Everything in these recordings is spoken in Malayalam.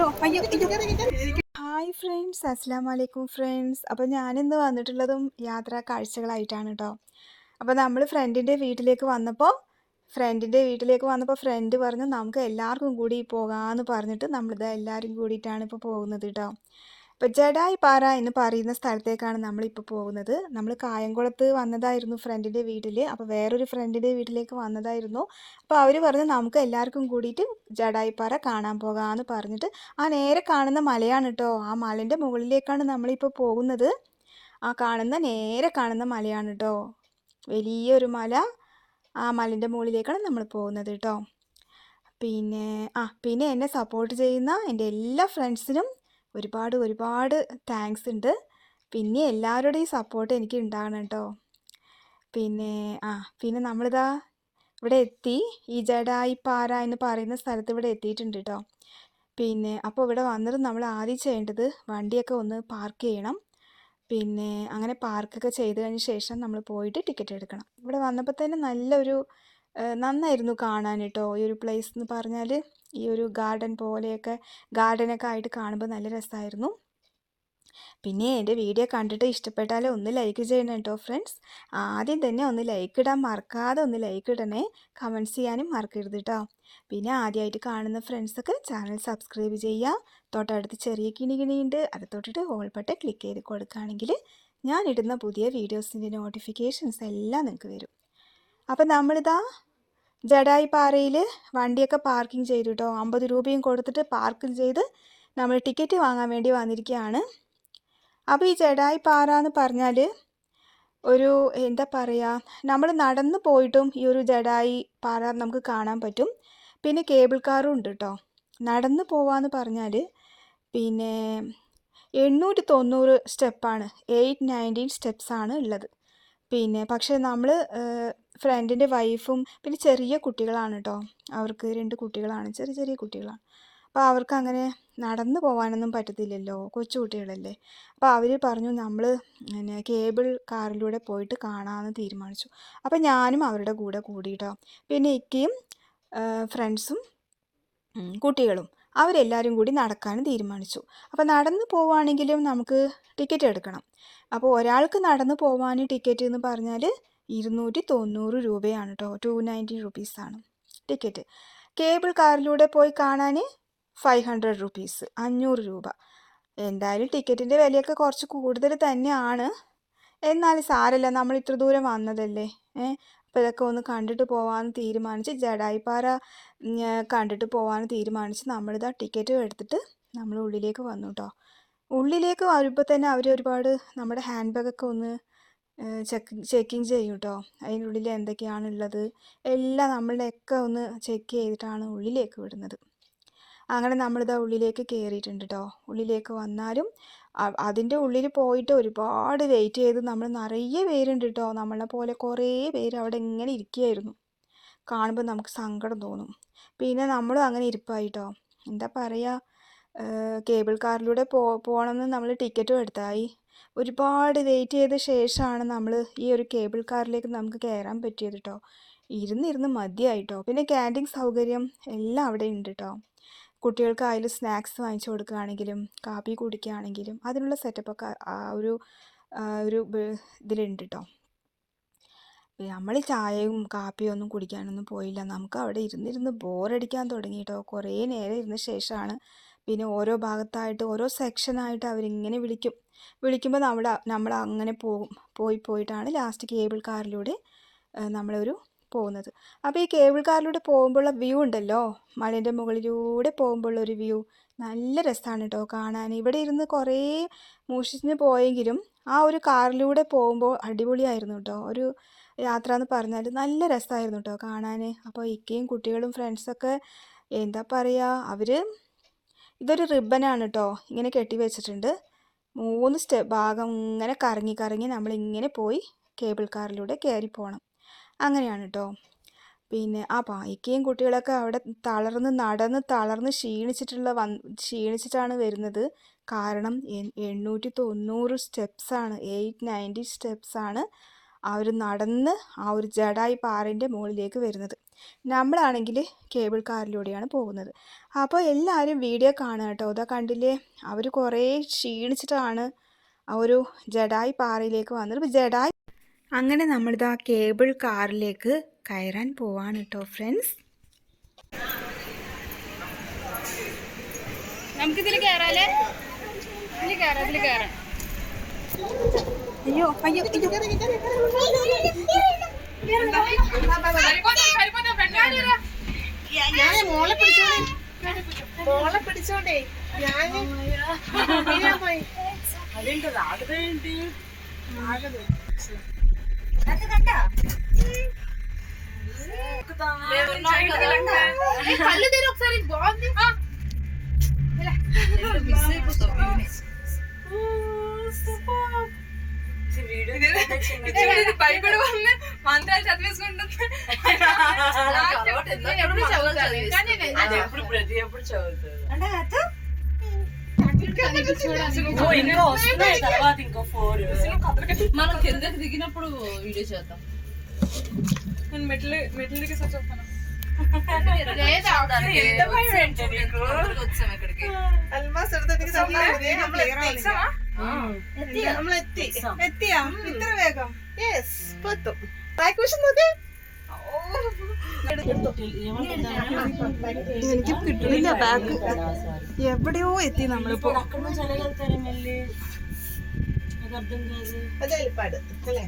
ഹായ് ഫ്രണ്ട്സ് അസ്സാം വലൈക്കും ഫ്രണ്ട്സ് അപ്പോൾ ഞാനിന്ന് വന്നിട്ടുള്ളതും യാത്രാ കാഴ്ചകളായിട്ടാണ് കേട്ടോ അപ്പോൾ നമ്മൾ ഫ്രണ്ടിന്റെ വീട്ടിലേക്ക് വന്നപ്പോൾ ഫ്രണ്ടിന്റെ വീട്ടിലേക്ക് വന്നപ്പോൾ ഫ്രണ്ട് പറഞ്ഞു നമുക്ക് എല്ലാവർക്കും കൂടി പോകാമെന്ന് പറഞ്ഞിട്ട് നമ്മളിത് എല്ലാവരും കൂടിയിട്ടാണ് ഇപ്പോൾ പോകുന്നത് കേട്ടോ ഇപ്പോൾ ജഡായി പാറ എന്ന് പറയുന്ന സ്ഥലത്തേക്കാണ് നമ്മളിപ്പോൾ പോകുന്നത്. നമ്മൾ കായംകുളത്ത് വന്നതായിരുന്നു ഫ്രണ്ടിന്റെ വീട്ടിൽ അപ്പോൾ വേറൊരു ഫ്രണ്ടിന്റെ വീട്ടിലേക്ക് വന്നതായിരുന്നു. അപ്പോൾ അവർ പറഞ്ഞു നമുക്ക് എല്ലാവർക്കും കൂടിയിട്ട് ജഡായി പാറ കാണാൻ പോകാമെന്ന് പറഞ്ഞിട്ട് ആ നേരെ കാണുന്ന മലയാണ് കേട്ടോ ആ മലന്റെ മുകളിലേക്കാണ് നമ്മളിപ്പോൾ പോകുന്നത്. ആ കാണുന്ന നേരെ കാണുന്ന മലയാണ് കേട്ടോ വലിയൊരു മല ആ മലന്റെ മുകളിലേക്കാണ് നമ്മൾ പോകുന്നത് കേട്ടോ പിന്നെ ആ പിന്നെ എന്നെ സപ്പോർട്ട് ചെയ്യുന്ന എന്റെ എല്ലാ ഫ്രണ്ട്സിനും ഒരുപാട് ഒരുപാട് താങ്ക്സ് ഉണ്ട്. പിന്നെ എല്ലാവരുടെയും സപ്പോർട്ട് എനിക്ക് ഉണ്ടാകണം കേട്ടോ. പിന്നെ ആ പിന്നെ നമ്മളിതാ ഇവിടെ എത്തി. ഈ ജഡായിപ്പാറ എന്ന് പറയുന്ന സ്ഥലത്ത് ഇവിടെ എത്തിയിട്ടുണ്ട് കേട്ടോ. പിന്നെ അപ്പോൾ ഇവിടെ വന്നിട്ട് നമ്മൾ ആദ്യം ചെയ്യേണ്ടത് വണ്ടിയൊക്കെ ഒന്ന് പാർക്ക് ചെയ്യണം. പിന്നെ അങ്ങനെ പാർക്കൊക്കെ ചെയ്ത് കഴിഞ്ഞ ശേഷം നമ്മൾ പോയിട്ട് ടിക്കറ്റ് എടുക്കണം. ഇവിടെ വന്നപ്പോൾ തന്നെ നല്ലൊരു നന്നായിരുന്നു കാണാൻ കേട്ടോ. ഈ ഒരു പ്ലേസ് എന്ന് പറഞ്ഞാൽ ഈ ഒരു ഗാർഡൻ പോലെയൊക്കെ ഗാർഡനൊക്കെ ആയിട്ട് കാണുമ്പോൾ നല്ല രസമായിരുന്നു പിന്നെ എന്റെ വീഡിയോ കണ്ടിട്ട് ഇഷ്ടപ്പെട്ടാൽ ഒന്ന് ലൈക്ക് ചെയ്യണം കേട്ടോ ഫ്രണ്ട്സ് ആദ്യം തന്നെ ഒന്ന് ലൈക്ക് ഇടാൻ മറക്കാതെ ഒന്ന് ലൈക്ക് ഇടണേ. കമന്റ്സ് ചെയ്യാനും മറക്കരുത് കേട്ടോ പിന്നെ ആദ്യമായിട്ട് കാണുന്ന ഫ്രണ്ട്സൊക്കെ ചാനൽ സബ്സ്ക്രൈബ് ചെയ്യുക തൊട്ടടുത്ത് ചെറിയ കിണി കിണിയുണ്ട് അത് തൊട്ടിട്ട് ഹോൾ ബട്ടൺ ക്ലിക്ക് ചെയ്ത് കൊടുക്കുകയാണെങ്കിൽ ഞാൻ ഇടുന്ന പുതിയ വീഡിയോസിന്റെ നോട്ടിഫിക്കേഷൻസ് എല്ലാം നിങ്ങൾക്ക് വരും. അപ്പം നമ്മളിതാ ജഡായി പാറയിൽ വണ്ടിയൊക്കെ പാർക്കിംഗ് ചെയ്തു കേട്ടോ അമ്പത് രൂപയും കൊടുത്തിട്ട് പാർക്കിംഗ് ചെയ്ത് നമ്മൾ ടിക്കറ്റ് വാങ്ങാൻ വേണ്ടി വന്നിരിക്കുകയാണ് അപ്പോൾ ഈ ജഡായി പാറ എന്ന് പറഞ്ഞാൽ ഒരു എന്താ പറയുക നമ്മൾ നടന്നു പോയിട്ടും ഈ ഒരു ജഡായി പാറ നമുക്ക് കാണാൻ പറ്റും. പിന്നെ കേബിൾ കാറും ഉണ്ട് കേട്ടോ നടന്നു പോവാന്ന് പറഞ്ഞാൽ പിന്നെ എണ്ണൂറ്റി തൊണ്ണൂറ് സ്റ്റെപ്പാണ്. എയ്റ്റ് നയന്റീൻ സ്റ്റെപ്സാണ് ഉള്ളത്. പിന്നെ പക്ഷേ നമ്മൾ ഫ്രണ്ടിന്റെ വൈഫും പിന്നെ ചെറിയ കുട്ടികളാണ് കേട്ടോ അവർക്ക് രണ്ട് കുട്ടികളാണ് ചെറിയ ചെറിയ കുട്ടികളാണ്. അപ്പോൾ അവർക്ക് അങ്ങനെ നടന്നു പോകാനൊന്നും പറ്റത്തില്ലല്ലോ കൊച്ചു കുട്ടികളല്ലേ. അപ്പോൾ അവർ പറഞ്ഞു നമ്മൾ പിന്നെ കേബിൾ കാറിലൂടെ പോയിട്ട് കാണാമെന്ന് തീരുമാനിച്ചു. അപ്പോൾ ഞാനും അവരുടെ കൂടെ കൂടിയിട്ടോ പിന്നെ ഇക്കയും ഫ്രണ്ട്സും കുട്ടികളും അവരെല്ലാവരും കൂടി നടക്കാനും തീരുമാനിച്ചു. അപ്പോൾ നടന്നു പോവുകയാണെങ്കിലും നമുക്ക് ടിക്കറ്റ് എടുക്കണം. അപ്പോൾ ഒരാൾക്ക് നടന്നു പോകാൻ ടിക്കറ്റ് എന്ന് പറഞ്ഞാൽ ഇരുന്നൂറ്റി തൊണ്ണൂറ് രൂപയാണ് കേട്ടോ ടു നയന്റി റുപ്പീസാണ് ടിക്കറ്റ് കേബിൾ കാറിലൂടെ പോയി കാണാൻ ഫൈവ് ഹൺഡ്രഡ് റുപ്പീസ് അഞ്ഞൂറ് രൂപ. എന്തായാലും ടിക്കറ്റിന്റെ വിലയൊക്കെ കുറച്ച് കൂടുതൽ തന്നെയാണ്. എന്നാലും സാരല്ല നമ്മൾ ഇത്ര ദൂരം വന്നതല്ലേ? ഏ? അപ്പോൾ ഇതൊക്കെ ഒന്ന് കണ്ടിട്ട് പോകാമെന്ന് തീരുമാനിച്ച് ജഡായിപ്പാറ കണ്ടിട്ട് പോകാമെന്ന് തീരുമാനിച്ച് നമ്മളിതാ ടിക്കറ്റ് എടുത്തിട്ട് നമ്മൾ ഉള്ളിലേക്ക് വന്നു കേട്ടോ ഉള്ളിലേക്ക് വരുമ്പോൾ തന്നെ അവർ ഒരുപാട് നമ്മുടെ ഹാൻഡ് ബാഗൊക്കെ ഒന്ന് ചെക്ക് ചെക്കിങ് ചെയ്യും കേട്ടോ അതിനുള്ളിൽ എന്തൊക്കെയാണുള്ളത് എല്ലാം നമ്മളുടെയൊക്കെ ഒന്ന് ചെക്ക് ചെയ്തിട്ടാണ് ഉള്ളിലേക്ക് വിടുന്നത്. അങ്ങനെ നമ്മളിതാ ഉള്ളിലേക്ക് കയറിയിട്ടുണ്ട് കേട്ടോ ഉള്ളിലേക്ക് വന്നാലും അതിന്റെ ഉള്ളിൽ പോയിട്ട് ഒരുപാട് വെയിറ്റ് ചെയ്ത് നമ്മൾ നിറയെ പേരുണ്ട് കേട്ടോ നമ്മളെ പോലെ കുറേ പേര് അവിടെ ഇങ്ങനെ ഇരിക്കുകയായിരുന്നു. കാണുമ്പോൾ നമുക്ക് സങ്കടം തോന്നും. പിന്നെ നമ്മളും അങ്ങനെ ഇരിപ്പായി ഇരിപ്പായിട്ടോ. എന്താ പറയുക കേബിൾ കാറിലൂടെ പോ പോകണമെന്ന് നമ്മൾ ടിക്കറ്റും എടുത്തായി. ഒരുപാട് വെയിറ്റ് ചെയ്ത ശേഷമാണ് നമ്മൾ ഈ ഒരു കേബിൾ കാറിലേക്ക് നമുക്ക് കയറാൻ പറ്റിയത് കേട്ടോ ഇരുന്നിരുന്ന് മതിയായിട്ടോ. പിന്നെ ക്യാന്റീൻ സൗകര്യം എല്ലാം അവിടെ ഉണ്ട് കേട്ടോ കുട്ടികൾക്ക് അതിൽ സ്നാക്സ് വാങ്ങിച്ചു കൊടുക്കുകയാണെങ്കിലും കാപ്പി കുടിക്കുകയാണെങ്കിലും അതിനുള്ള സെറ്റപ്പൊക്കെ ആ ഒരു ഒരു ഇതിലുണ്ട് കേട്ടോ നമ്മൾ ചായയും കാപ്പിയും ഒന്നും കുടിക്കാനൊന്നും പോയില്ല. നമുക്ക് അവിടെ ഇരുന്നിരുന്ന് ബോറടിക്കാൻ തുടങ്ങി കേട്ടോ കുറേ നേരം ഇരുന്ന ശേഷമാണ് പിന്നെ ഓരോ ഭാഗത്തായിട്ട് ഓരോ സെക്ഷനായിട്ട് അവരിങ്ങനെ വിളിക്കും. വിളിക്കുമ്പോൾ നമ്മൾ നമ്മൾ അങ്ങനെ പോകും. പോയി പോയിട്ടാണ് ലാസ്റ്റ് കേബിൾ കാറിലൂടെ നമ്മളൊരു പോകുന്നത്. അപ്പോൾ ഈ കേബിൾ കാറിലൂടെ പോകുമ്പോഴുള്ള വ്യൂ ഉണ്ടല്ലോ? മലേന്റെ മുകളിലൂടെ പോകുമ്പോഴുള്ള ഒരു വ്യൂ നല്ല രസമാണ് കേട്ടോ കാണാൻ ഇവിടെ ഇരുന്ന് കുറേ മൂഷിച്ചിന് പോയെങ്കിലും ആ ഒരു കാറിലൂടെ പോകുമ്പോൾ അടിപൊളിയായിരുന്നു കേട്ടോ ഒരു യാത്ര എന്ന് പറഞ്ഞാൽ നല്ല രസമായിരുന്നു കേട്ടോ കാണാൻ അപ്പോൾ ഇക്കയും കുട്ടികളും ഫ്രണ്ട്സൊക്കെ എന്താ പറയുക അവർ ഇതൊരു റിബനാണ് കേട്ടോ ഇങ്ങനെ കെട്ടി വെച്ചിട്ടുണ്ട്. മൂന്ന് സ്റ്റെപ്പ് ഭാഗം ഇങ്ങനെ കറങ്ങി കറങ്ങി നമ്മളിങ്ങനെ പോയി കേബിൾ കാറിലൂടെ കയറി പോകണം അങ്ങനെയാണ് കേട്ടോ പിന്നെ ആ പായിക്കയും കുട്ടികളൊക്കെ അവിടെ തളർന്ന് നടന്ന് തളർന്ന് ക്ഷീണിച്ചിട്ടുള്ള വന്ന് ക്ഷീണിച്ചിട്ടാണ് വരുന്നത്. കാരണം എണ്ണൂറ്റി തൊണ്ണൂറ് സ്റ്റെപ്സാണ് എയ്റ്റ് നയന്റി സ്റ്റെപ്സാണ് ആ ഒരു നടന്ന് ആ ഒരു ജഡായി പാറിന്റെ മുകളിലേക്ക് വരുന്നത്. നമ്മളാണെങ്കിൽ കേബിൾ കാറിലൂടെയാണ് പോകുന്നത്. അപ്പോൾ എല്ലാവരും വീഡിയോ കാണുക കേട്ടോ. അതാ കണ്ടില്ലേ? അവർ കുറേ ക്ഷീണിച്ചിട്ടാണ് ആ ഒരു ജഡായി പാറയിലേക്ക് വന്നത്. ജഡായി അങ്ങനെ നമ്മളിതാ കേബിൾ കാറിലേക്ക് കയറാൻ പോവാണ് കേട്ടോ ഫ്രണ്ട്സ്. നമുക്കിതിൽ കയറാലേ ഇതിൽ കയറാം ഇതിൽ കയറാം അയ്യോ അയ്യോ അയ്യോ ഞാൻ മോളെ പിടിച്ചോണ്ടേ മോളെ പിടിച്ചോണ്ടേ ഞാൻ വീഴാൻ പോയി కళ్ళు తెరు ఒకసారి బాగుంది భయపడి భయపడవాలని మంత్రాలు చదివేసుకుంటున్నాను మనం కిందకి దిగినప్పుడు వీడియో చేద్దాం. నేను మెట్లు మెట్లు దిగేసి చెప్తాను. అల్మా సరదా భయం ఏంటి నీకు? వచ్చాం ఇక్కడికి ആൽമോസ്റ്റ് അടുത്തേക്ക് നമ്മളെത്തി എത്തിയാ ഇത്ര വേഗം യെസ് പത്തും ബാക്ക് വശം നോക്കി എനിക്ക് കിട്ടുന്നില്ല ബാഗ് എവിടെയോ എത്തി നമ്മളിപ്പോ అక్కడ నుంచి ఎలాగెళ్తారు మళ్ళీ నాకు అర్థం కాదు അത് എളിപ്പാട് അല്ലേ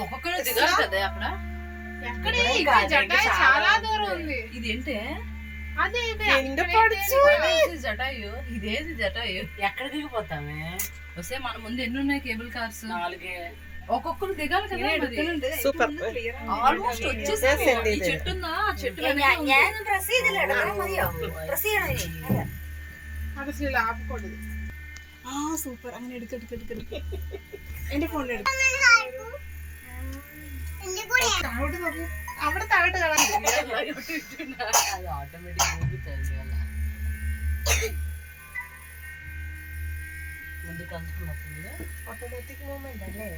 ఒక్కొక్కరు దిగాలి కదా అక్కడ చాలా దూరం ఉంది. ఇది ఇదేంటే? అదే జటాయు? ఇదేది జటాయు? ఎక్కడ దిగిపోతామే? వస్తే మన ముందు ఎన్ని ఉన్నాయి కేబుల్ కార్స్? నాలుగే. ఒక్కొక్కరు దిగాలి కదా సూపర్. ఆల్మోస్ట్ వచ్చేసేసింది చెట్టుందా ఆ చెట్టు అసలు ఆపకూడదు సూపర్. అని ఎడుకడుకడుకడుకు అంటే ఫోన్ ఎడుకు എടുക്ക് എന്റെ ഫോണിൽ എടുക്ക് താഴോട്ട് നോക്കി അവിടെ താഴോട്ട് കാണാൻ అది ఆటోమేటిక్ ఊగుతుంది అలా ముందుకు అందుకున్నప్పుడు ഓട്ടോമാറ്റിക് മൂവ്മെന്റ് അല്ലേ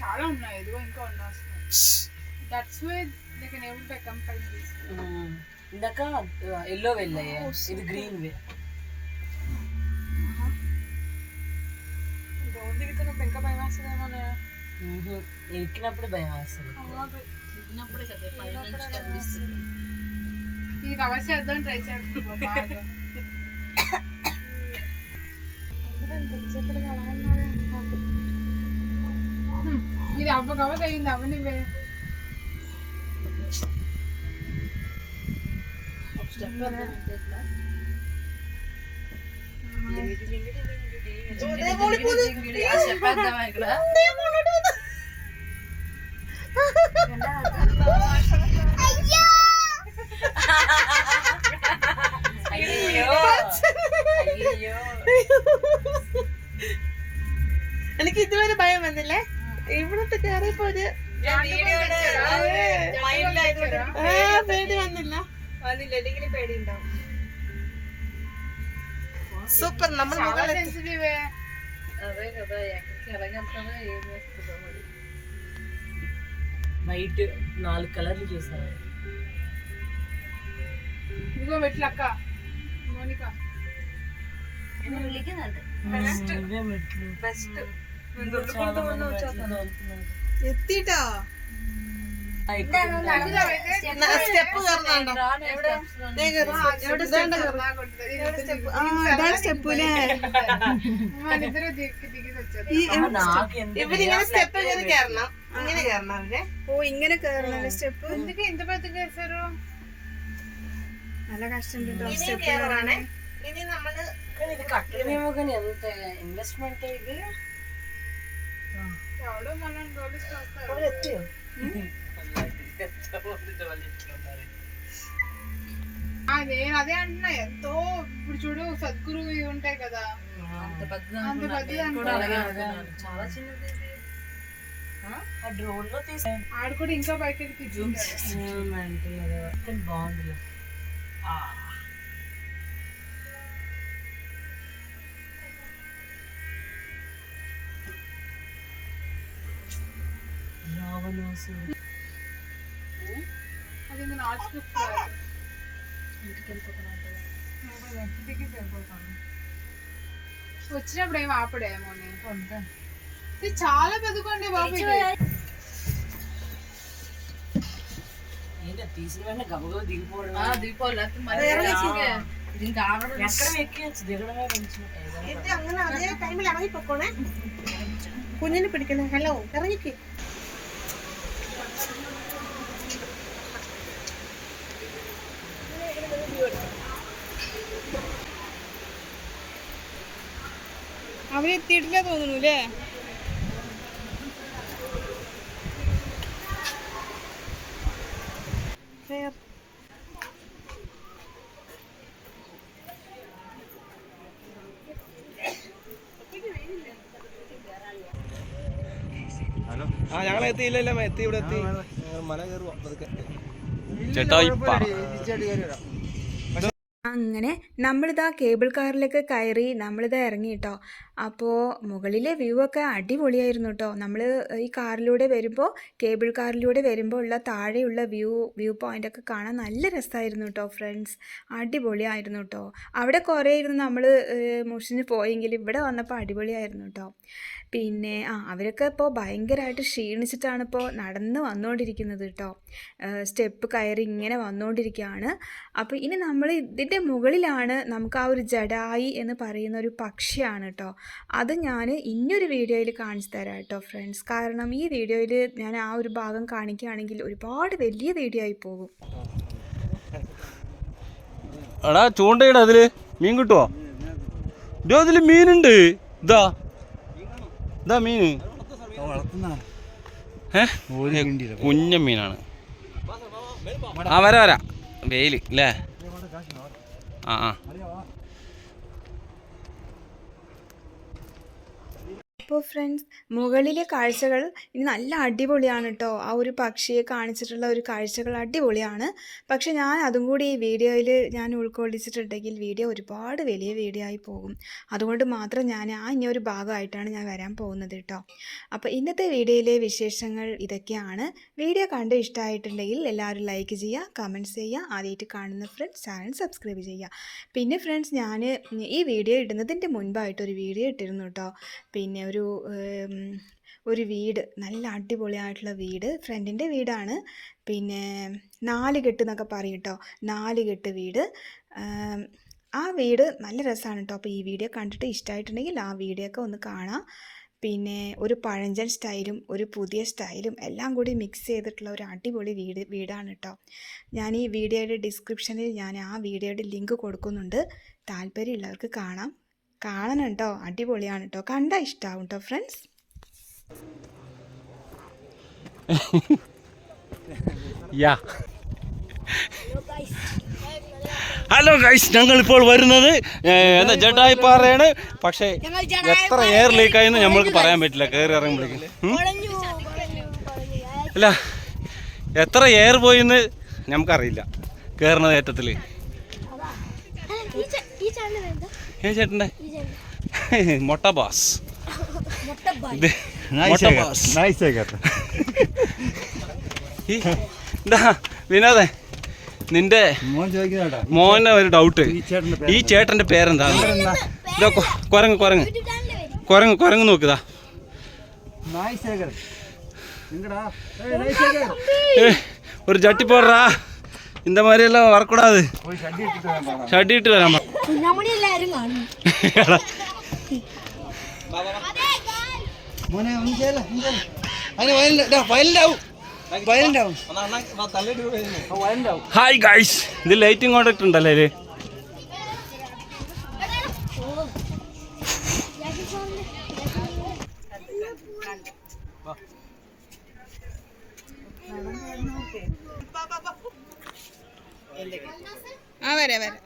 చాలా ఉన్నాయి ఇదిగో ఇంకా ఉన్నాయి that's way they can able to combine this ఇందాక ఎల్లో వెళ్ళాయి ఇది గ్రీన్ వే ఎక్కినప్పుడు భయం వేస్తుంది చిన్నప్పుడే కదా పైన నుంచి కనిపిస్తుంది. ఇది కవర్ చేద్దాం ట్రై హ్మ్. ఇది అవ్వ కవర్ అయింది అవ్వనివే చెప్పేద్దామా ఇక్కడ? ഇതുവരെ ഭയം വന്നില്ലേ ഇവിടത്തെ കയറിയപ്പോ ഒരു ആ, പേടി വന്നില്ല സൂപ്പർ നമ്മൾ చాలా മുകളിലെത്തി సెన్సిటివ్ అదే కదా ఎక్కడికి ఎలాగెళ్తామో ఏం చేస్తుందో మరి వైట్ నాలుగు కలర్లు చూసాను ఇదిగో మెట్లు అక్క మోనిక ఇవే మెట్లు బెస్ట్ എത്തിട്ടോ സ്റ്റെപ്പ് കയറുന്നുണ്ടോ അതാണ് സ്റ്റെപ്പൂലേ ഇവരിങ്ങനെ സ്റ്റെപ്പ് ഇങ്ങനെ കയറണം ഇങ്ങനെ കയറണം അവരെ ഓ ഇങ്ങനെ കയറണം സ്റ്റെപ്പ് എന്തൊക്കെ എന്ത് പത്തൊക്കെ നല്ല കഷ്ടം കേട്ടോ സ്റ്റെപ്പ് കയറാണേ ഇനി നമ്മൾ ഇൻവെസ്റ്റ്മെന്റ് ചെയ്ത് నేను అదే అంటున్నా ఎంతో ఇప్పుడు చూడు సద్గురు ఇవి ఉంటాయి కదా. అంత పెద్ద చాలా చిన్నది డ్రోన్లో ఆడు కూడా ఇంకా బయటకి తీసుకుంటాడు బాగుంది వచ్చినప్పుడు ఏం ఆపడేమో ఇది చాలా పెద్దకండి బాబు ఇది. ఏంటో తీసిన వెంటనే గబగబా దిగిపోవడం ఎక్కడ ఎక్కియచ్చు దిగడమే కొంచెం എത്തി അങ്ങനെ അതേ ടൈമിൽ ഇറങ്ങി പൊക്കോണേ കുഞ്ഞിനെ പിടിക്കണേ ഹലോ ഇറങ്ങിക്ക് അവരെത്തിയിട്ടില്ല തോന്നുന്നു അല്ലേ ആ ഞങ്ങൾ എത്തിയില്ല എത്തി ഇവിടെ എത്തി. മല കയറുവാ പതുക്കെ അങ്ങനെ നമ്മളിതാ കേബിൾ കാറിലേക്ക് കയറി നമ്മളിതാ ഇറങ്ങി കേട്ടോ അപ്പോൾ മുകളിലെ വ്യൂ ഒക്കെ അടിപൊളിയായിരുന്നു കേട്ടോ നമ്മൾ ഈ കാറിലൂടെ വരുമ്പോൾ കേബിൾ കാറിലൂടെ വരുമ്പോൾ ഉള്ള താഴെയുള്ള വ്യൂ വ്യൂ പോയിന്റ് ഒക്കെ കാണാൻ നല്ല രസമായിരുന്നു കേട്ടോ ഫ്രണ്ട്സ് അടിപൊളിയായിരുന്നു കേട്ടോ അവിടെ കുറേ ഇരുന്ന് നമ്മൾ മുഷിഞ്ഞ് പോയെങ്കിൽ ഇവിടെ വന്നപ്പോൾ അടിപൊളിയായിരുന്നു കേട്ടോ പിന്നെ ആ അവരൊക്കെ ഇപ്പോൾ ഭയങ്കരമായിട്ട് ക്ഷീണിച്ചിട്ടാണ് ഇപ്പോൾ നടന്ന് വന്നുകൊണ്ടിരിക്കുന്നത് കേട്ടോ സ്റ്റെപ്പ് കയറി ഇങ്ങനെ വന്നുകൊണ്ടിരിക്കുകയാണ് അപ്പോൾ ഇനി നമ്മൾ ഇതിന്റെ മുകളിലാണ് നമുക്ക് ആ ഒരു ജഡായി എന്ന് പറയുന്ന ഒരു പക്ഷിയാണ് കേട്ടോ അത് ഞാൻ ഇനിയൊരു വീഡിയോയിൽ കാണിച്ചു തരാം കേട്ടോ ഫ്രണ്ട്സ് കാരണം ഈ വീഡിയോയിൽ ഞാൻ ആ ഒരു ഭാഗം കാണിക്കുകയാണെങ്കിൽ ഒരുപാട് വലിയ വീഡിയോ ആയി പോകും. എടാ ചൂണ്ടയുടെ അതിൽ. മീൻ കിട്ടുവോ? ഇതോ അതിൽ മീനുണ്ട്. ഇതാ. ഇതാ മീൻ കുഞ്ഞ മീനാണ്. ആ വരാ വരാ. വെയിൽ അല്ലേ ആ ആ. അപ്പോൾ ഫ്രണ്ട്സ് മുകളിലെ കാഴ്ചകൾ ഇനി നല്ല അടിപൊളിയാണ് കേട്ടോ ആ ഒരു പക്ഷിയെ കാണിച്ചിട്ടുള്ള ഒരു കാഴ്ചകൾ അടിപൊളിയാണ്. പക്ഷെ ഞാൻ അതും കൂടി ഈ വീഡിയോയിൽ ഞാൻ ഉൾക്കൊള്ളിച്ചിട്ടുണ്ടെങ്കിൽ വീഡിയോ ഒരുപാട് വലിയ വീഡിയോ ആയി പോകും. അതുകൊണ്ട് മാത്രം ഞാൻ ആ ഇനി ഒരു ഭാഗമായിട്ടാണ് ഞാൻ വരാൻ പോകുന്നത് കേട്ടോ അപ്പോൾ ഇന്നത്തെ വീഡിയോയിലെ വിശേഷങ്ങൾ ഇതൊക്കെയാണ്. വീഡിയോ കണ്ട് ഇഷ്ടമായിട്ടുണ്ടെങ്കിൽ എല്ലാവരും ലൈക്ക് ചെയ്യുക കമന്റ്സ് ചെയ്യുക ആദ്യമായിട്ട് കാണുന്ന ഫ്രണ്ട്സ് ചാനൽ സബ്സ്ക്രൈബ് ചെയ്യുക. പിന്നെ ഫ്രണ്ട്സ് ഞാൻ ഈ വീഡിയോ ഇടുന്നതിന്റെ മുൻപായിട്ട് ഒരു വീഡിയോ ഇട്ടിരുന്നു കേട്ടോ പിന്നെ ഒരു ഒരു വീട് നല്ല അടിപൊളിയായിട്ടുള്ള വീട് ഫ്രണ്ടിന്റെ വീടാണ്. പിന്നെ നാല് കെട്ട് എന്നൊക്കെ പറയും കേട്ടോ നാല് കെട്ട് വീട്. ആ വീട് നല്ല രസമാണ് കേട്ടോ അപ്പോൾ ഈ വീഡിയോ കണ്ടിട്ട് ഇഷ്ടമായിട്ടുണ്ടെങ്കിൽ ആ വീഡിയോ ഒക്കെ ഒന്ന് കാണാം. പിന്നെ ഒരു പഴഞ്ചൻ സ്റ്റൈലും ഒരു പുതിയ സ്റ്റൈലും എല്ലാം കൂടി മിക്സ് ചെയ്തിട്ടുള്ള ഒരു അടിപൊളി വീട് വീടാണ് കേട്ടോ ഞാൻ ഈ വീഡിയോയുടെ ഡിസ്ക്രിപ്ഷനിൽ ഞാൻ ആ വീഡിയോയുടെ ലിങ്ക് കൊടുക്കുന്നുണ്ട്. താല്പര്യമുള്ളവർക്ക് കാണാം. കാണണം കേട്ടോ അടിപൊളിയാണ് കേട്ടോ കണ്ടാൽ ഇഷ്ടമാവും കേട്ടോ ഫ്രണ്ട്സ് യാ ഹലോ ഗൈസ് ഞങ്ങൾ ഇപ്പോൾ വരുന്നത് എന്താ ജഡായി പാറയാണ്. പക്ഷേ എത്ര എയർ ലീക്ക് ആയെന്ന് നമ്മൾക്ക് പറയാൻ പറ്റില്ല. കയറി ഇറങ്ങുമ്പോഴേക്കും? അല്ല എത്ര എയർ പോയിന്ന് നമുക്കറിയില്ല. കയറുന്ന കയറ്റത്തിൽ ഈ ചാനൽ ബാസ് ഇത് മൊട്ട ബാസ് ഈ ഇതാ വിനോദേ നിന്റെ മോനെ ഒരു ഡൗട്ട് ഈ ചേട്ടന്റെ പേരെന്താ ഇതാ കൊ- കുരങ്ങ് കുരങ്ങ് കുരങ്ങ് കുരങ്ങ് നോക്കുതാ ஏய், ஒரு ஜட்டி போடுறா இந்த மாதிரி எல்லாம் வரக்கூடாது ஷட்டி இட்டு வராம ഹായ് ഗൈസ് ഇത് ലൈറ്റിംഗ് കോണ്ടാക്ട് ഉണ്ടല്ലേ ഇതിൽ ആ വരാം വരാം.